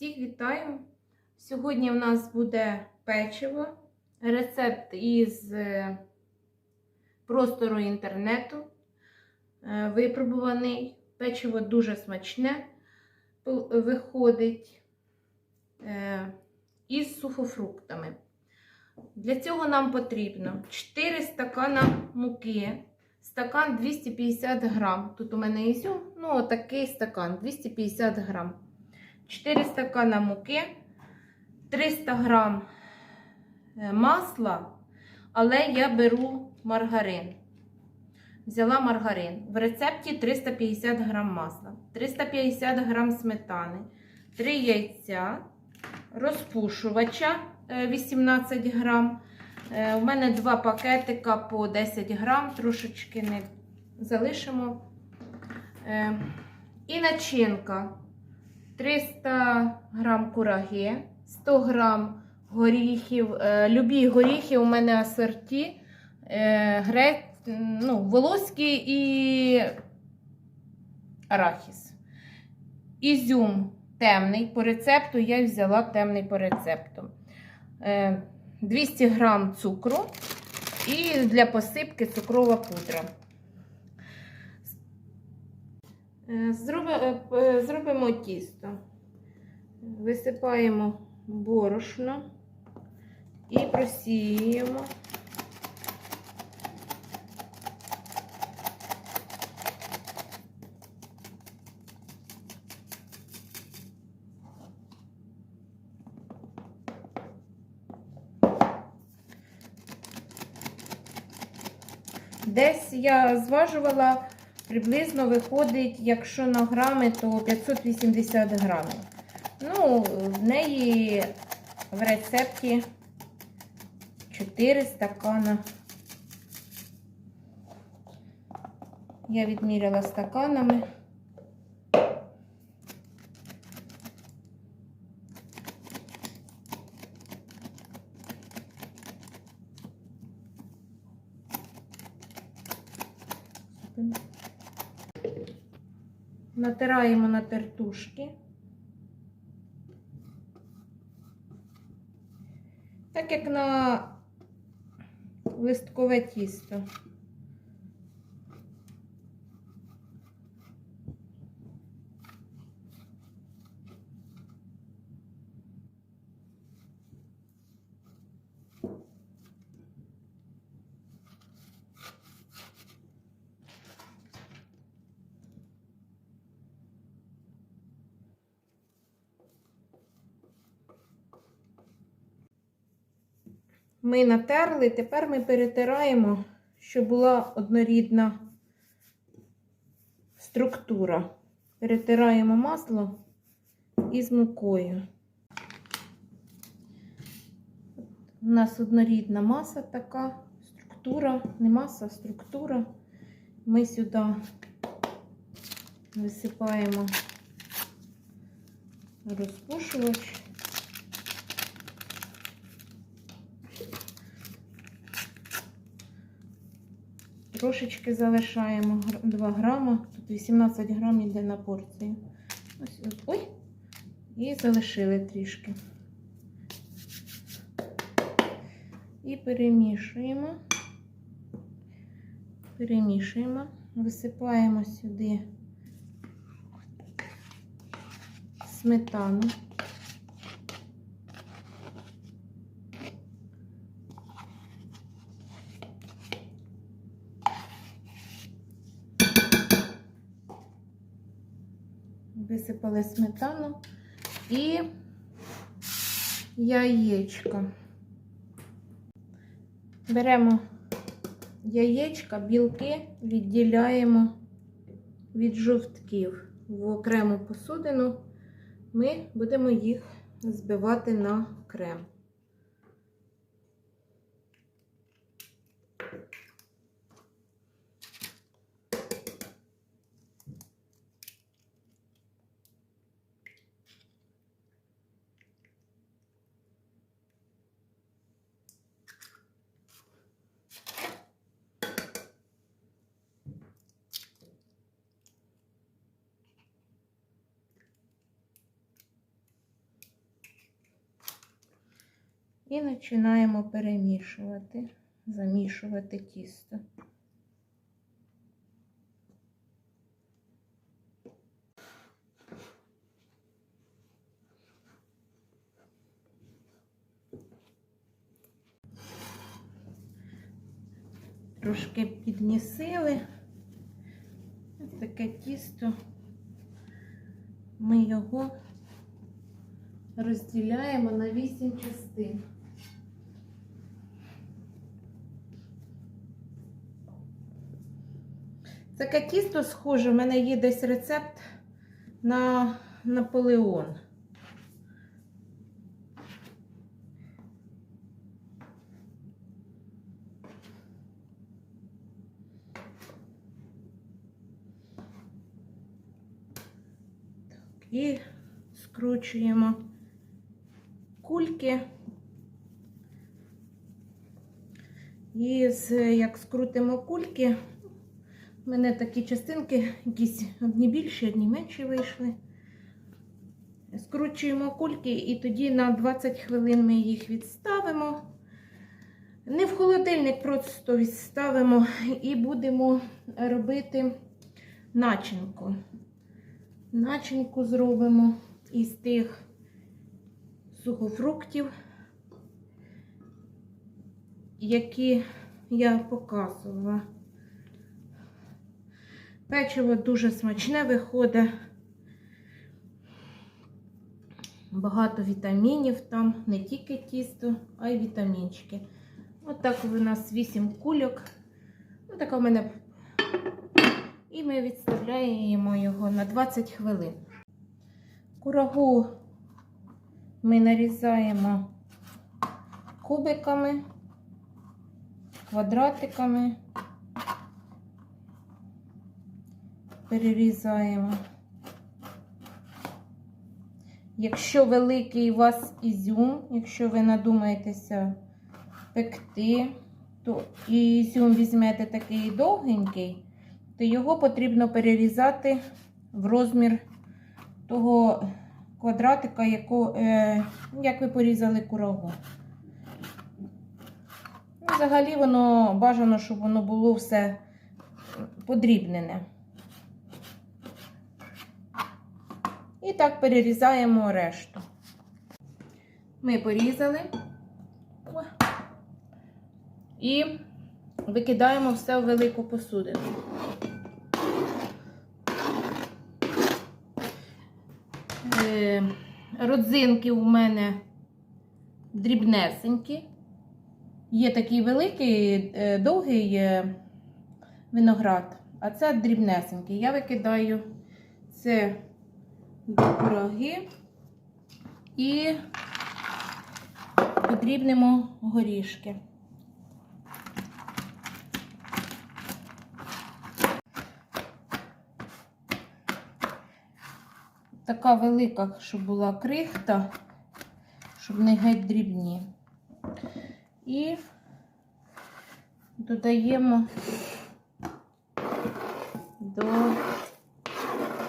Всіх вітаю! Сьогодні в нас буде печиво, рецепт із е, простору інтернету. Е, Випробуваний. Печиво дуже смачне виходить е, із сухофруктами. Для цього нам потрібно 4 стакана муки, стакан 250 грам. Тут у мене ізюм, ну отакий стакан 250 грам. 4 стакана муки, 300 грам е, масла, але я беру маргарин. Взяла маргарин. В рецепті 350 грам масла, 350 грам сметани, 3 яйця, розпушувача е, 18 грам. Е, У мене два пакетика по 10 грам, трошечки не залишимо. Е, І начинка. 300 грам кураги, 100 грам горіхів. Е, Любі горіхи у мене асорті, е, грець, ну, волоський і арахіс. Ізюм темний по рецепту, я взяла темний по рецепту. Е, 200 грам цукру і для посипки цукрова пудра. Е, зроби- е, Зробимо тісто. Висипаємо борошно і просіюємо. Десь я зважувала, приблизно виходить, якщо на грами, то 580 грамів. Ну, в неї в рецепті 4 стакана. Я відміряла стаканами. Натираємо на тертушки. Так як на листкове тісто. Ми натерли, тепер ми перетираємо, щоб була однорідна структура. Перетираємо масло із мукою. У нас однорідна маса така, структура, не маса, а структура. Ми сюди висипаємо розпушувач. Трошечки залишаємо 2 грама. Тут 18 грам йде на порцію. Ось, ось. Ой! І залишили трішки. І перемішуємо. Перемішуємо. Висипаємо сюди сметану. Висипали сметану і яєчко. Беремо яєчка, білки відділяємо від жовтків в окрему посудину. Ми будемо їх збивати на крем. Починаємо перемішувати, замішувати тісто. Трошки підмісили. Ось таке тісто. Ми його розділяємо на 8 частин. Таке тісто схоже, в мене є десь рецепт на Наполеон. І скручуємо кульки. І як скрутимо кульки, в мене такі частинки, якісь одні більші, одні менші вийшли. Скручуємо кульки і тоді на 20 хвилин ми їх відставимо. Не в холодильник, просто відставимо і будемо робити начинку. Начинку зробимо із тих сухофруктів, які я показувала. Печиво дуже смачне виходить. Багато вітамінів там, не тільки тісто, а й вітамінчики. Отак у нас 8 кульок. Отака в мене і ми відставляємо його на 20 хвилин. Курагу ми нарізаємо кубиками, квадратиками, перерізаємо. Якщо великий у вас ізюм, якщо ви надумаєтеся пекти, то і ізюм візьмете такий довгенький то його потрібно перерізати в розмір того квадратика, яко, е, як ви порізали курагу. Ну, Взагалі воно бажано, щоб воно було все подрібнене. Так перерізаємо решту. Ми порізали і викидаємо все в велику посудину. Е, Родзинки у мене дрібнесенькі. Є такий великий, е, довгий е, виноград, а це дрібнесенький. Я викидаю це до кураги і подрібнемо горішки. така велика, щоб була крихта, щоб не геть дрібні. І додаємо до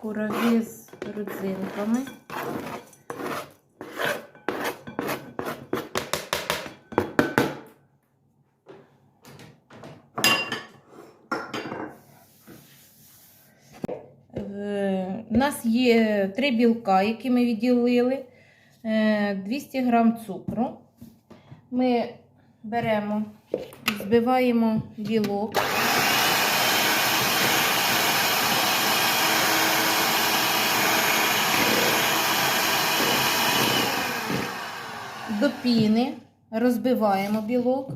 кураги родзинками. Е, У нас є три білка, які ми відділили, е, 200 грам цукру. Ми беремо, збиваємо білок. До піни розбиваємо білок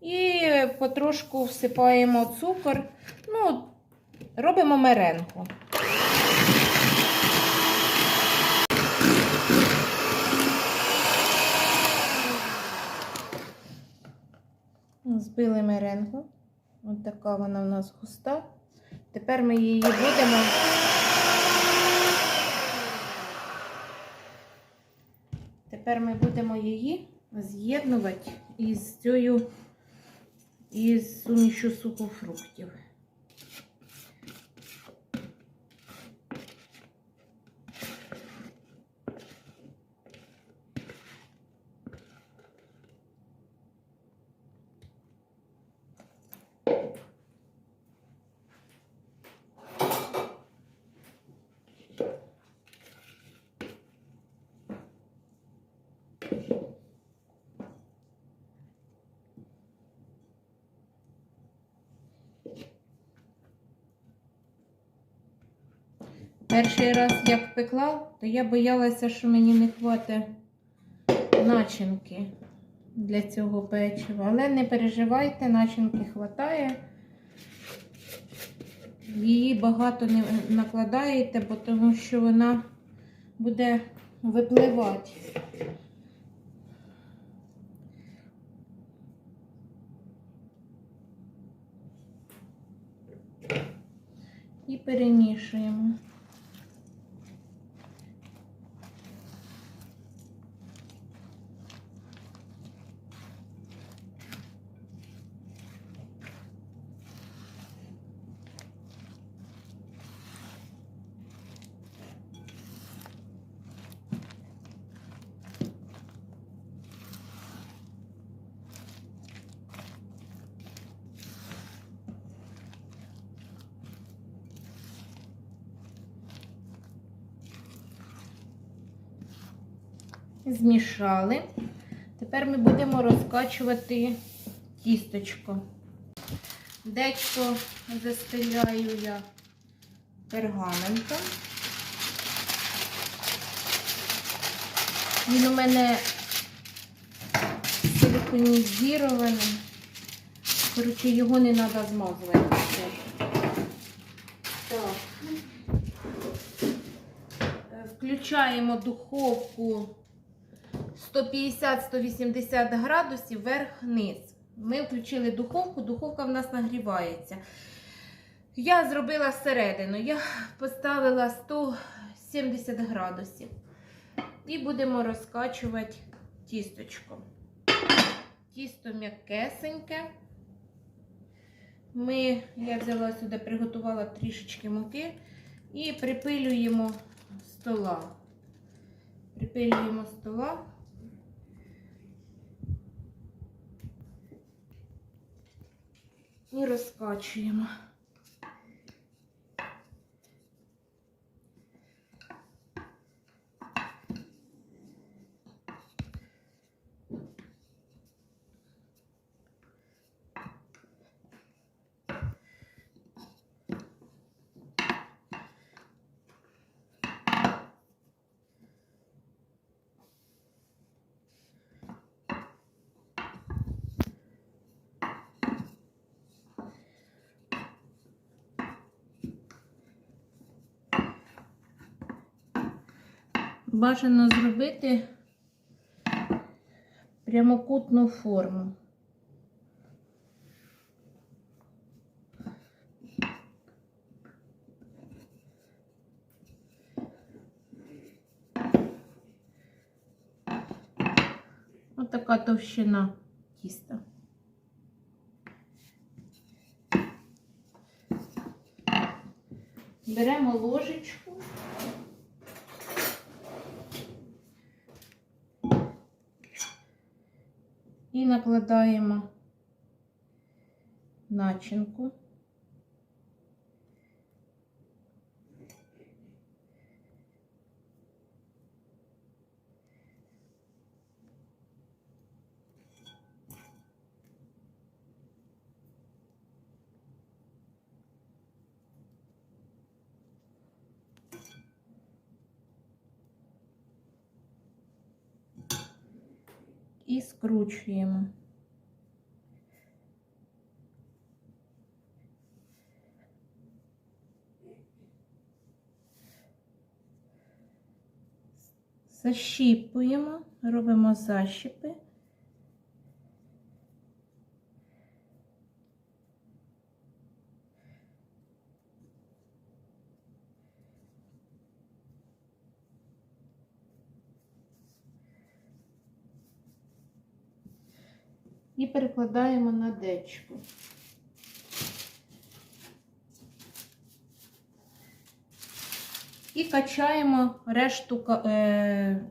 і потрошку всипаємо цукор. Ну, робимо меренку. Збили меренгу. Ось така вона у нас густа. Тепер ми її будемо. Тепер ми будемо її з'єднувати із цією із сумішю сухофруктів. Перший раз як пекла, то я боялася, що мені не хватить начинки для цього печива. Але не переживайте, начинки хватає. Її багато не накладаєте, бо тому що вона буде випливати. Перемішуємо. Змішали. Тепер ми будемо розкачувати тісточко. Дечко застеляю я пергаментом. Він у мене силиконізірований. Коротше, його не треба змазувати. Так. Е, Включаємо духовку 150-180 градусів вверх-вниз. Ми включили духовку, духовка в нас нагрівається. Я зробила всередину, я поставила 170 градусів. І будемо розкачувати тісточко. Тісто м'якесеньке. Ми, я взяла сюди, приготувала трішечки муки і припилюємо стола. Припилюємо стола. І розкачуємо. Бажано зробити прямокутну форму. Ось така товщина тіста. Беремо ложечку. І накладаємо начинку. І скручуємо. Защіпуємо, робимо защіпи. І перекладаємо на дечку. І качаємо решту е,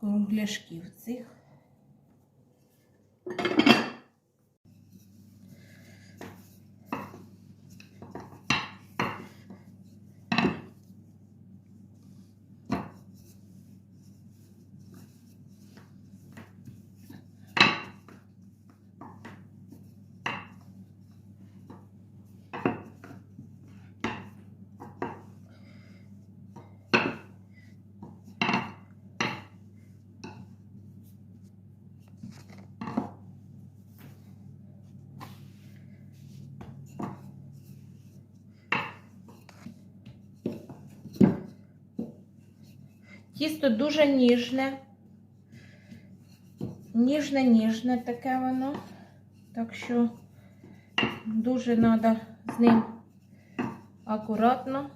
кругляшків цих. Тісто дуже ніжне. Ніжне, ніжне таке воно. Так що дуже треба з ним акуратно.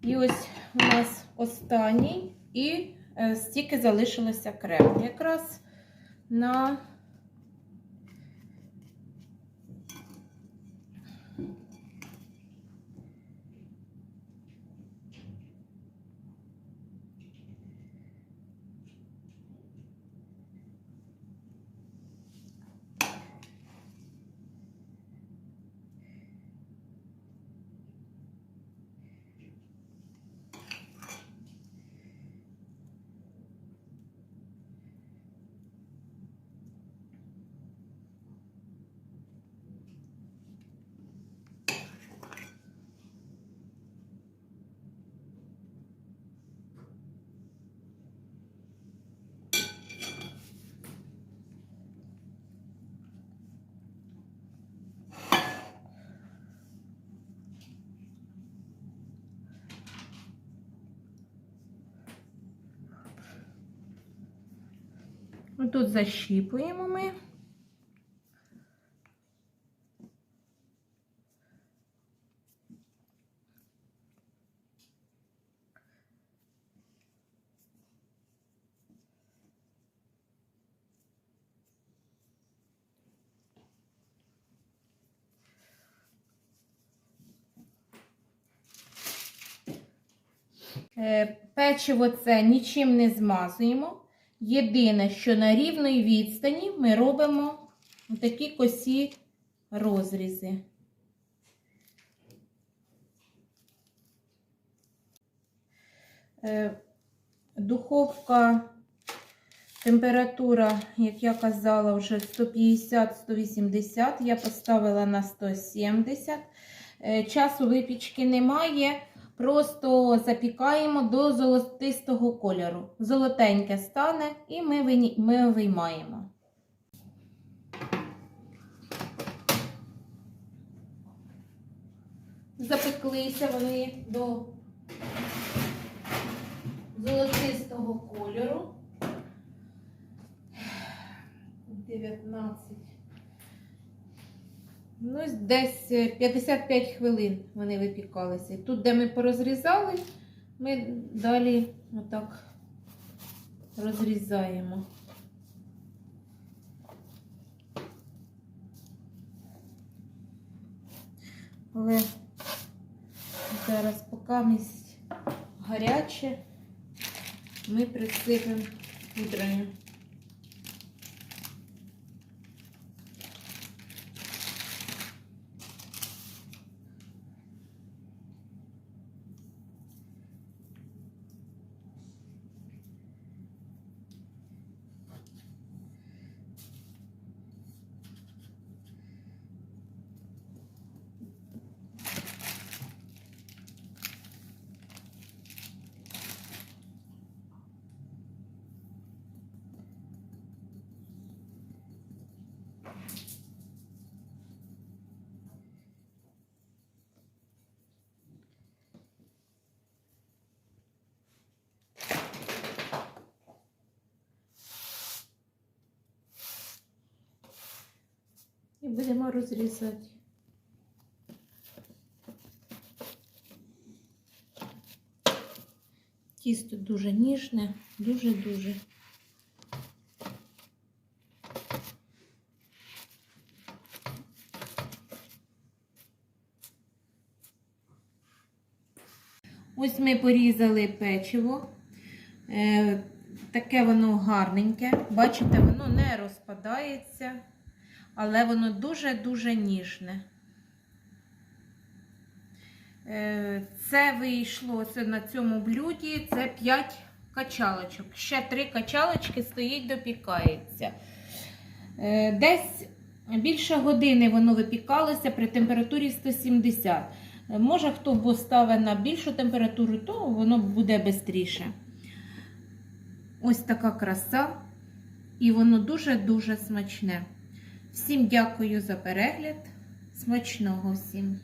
І ось у нас останній, і е, стільки залишилося крему. Якраз на тут защіпуємо ми. Е, Печиво це нічим не змазуємо. Єдине, що на рівної відстані ми робимо такі косі розрізи. Е, Духовка, температура, як я казала, вже 150-180. Я поставила на 170. Е, Часу випічки немає. Просто запікаємо до золотистого кольору. Золотеньке стане і ми, виймаємо. Запеклися вони до золотистого кольору. 19. Ну, десь е, 55 хвилин вони випікалися. Тут, де ми порозрізали, ми далі отак розрізаємо. Але зараз, поки місць гаряче, ми присипемо пудрою. І будемо розрізати. Тісто дуже ніжне, дуже-дуже. Ось ми порізали печиво. Е, таке воно гарненьке. Бачите, воно не розпадається, але воно дуже-дуже ніжне. Е, Це вийшло це на цьому блюді. Це 5 качалочок. Ще 3 качалочки стоїть, допікається. Е, Десь більше години воно випікалося при температурі 170. Е, Може, хто поставить на більшу температуру, то воно буде швидше. Ось така краса. І воно дуже-дуже смачне. Всім дякую за перегляд. Смачного всім!